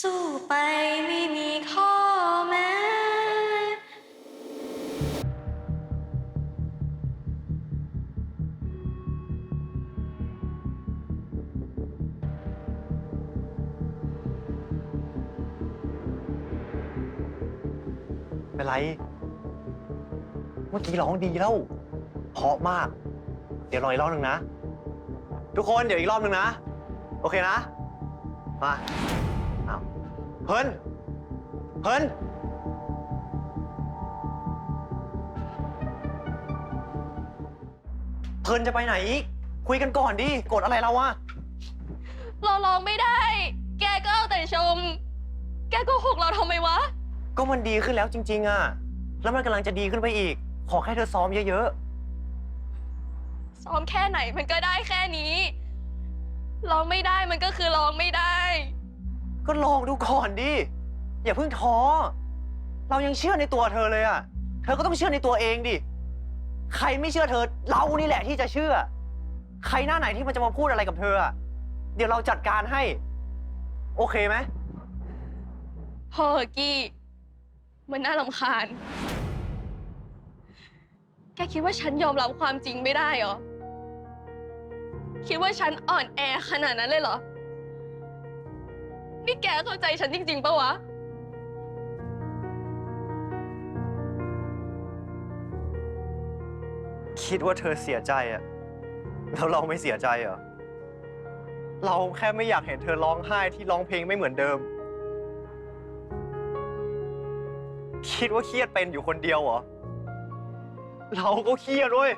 สู้ไปไม่มีข้อแม้ เป็นไร เมื่อกี้ร้องดีแล้ว เพราะมาก เดี๋ยวรออีกรอบหนึ่งนะ ทุกคนเดี๋ยวอีกรอบหนึ่งนะ โอเคนะ มาอ้าวเฮิร์นเฮิร์นเฮิร์นจะไปไหนอีก คุยกันก่อนดิกดอะไรเราวะเราร้องไม่ได้ แกก็เอาแต่ชม แกโก็หกเราทำไมวะ ก็มันดีขึ้นแล้วจริง ๆอะแล้วมันกำลังจะดีขึ้นไปอีก ขอแค่เธอซ้อมเยอะซ้อมแค่ไหนมันก็ได้แค่นี้ ร้องไม่ได้มันก็คือร้องไม่ได้ๆก็ลองดูก่อนดิ อย่าเพิ่งท้อ เรายังเชื่อในตัวเธอเลยอะเธอก็ต้องเชื่อในตัวเองดิ ใครไม่เชื่อเธอ เรานี่แหละที่จะเชื่อ ใครหน้าไหนที่มันจะมาพูดอะไรกับเธออะเดี๋ยวเราจัดการให้ โอเคไหมพอเหอะกี้ มันน่าลำคาญ แกคิดว่าฉันยอมรับความจริงไม่ได้เหรอ คิดว่าฉันอ่อนแอขนาดนั้นเลยเหรอ นี่แกเข้าใจฉันจริงๆปะวะ คิดว่าเธอเสียใจอะแล้วเราไม่เสียใจเหรอ เราแค่ไม่อยากเห็นเธอร้องไห้ที่ร้องเพลงไม่เหมือนเดิม คิดว่าเครียดเป็นอยู่คนเดียวเหรอ เราก็เครียดเว้ย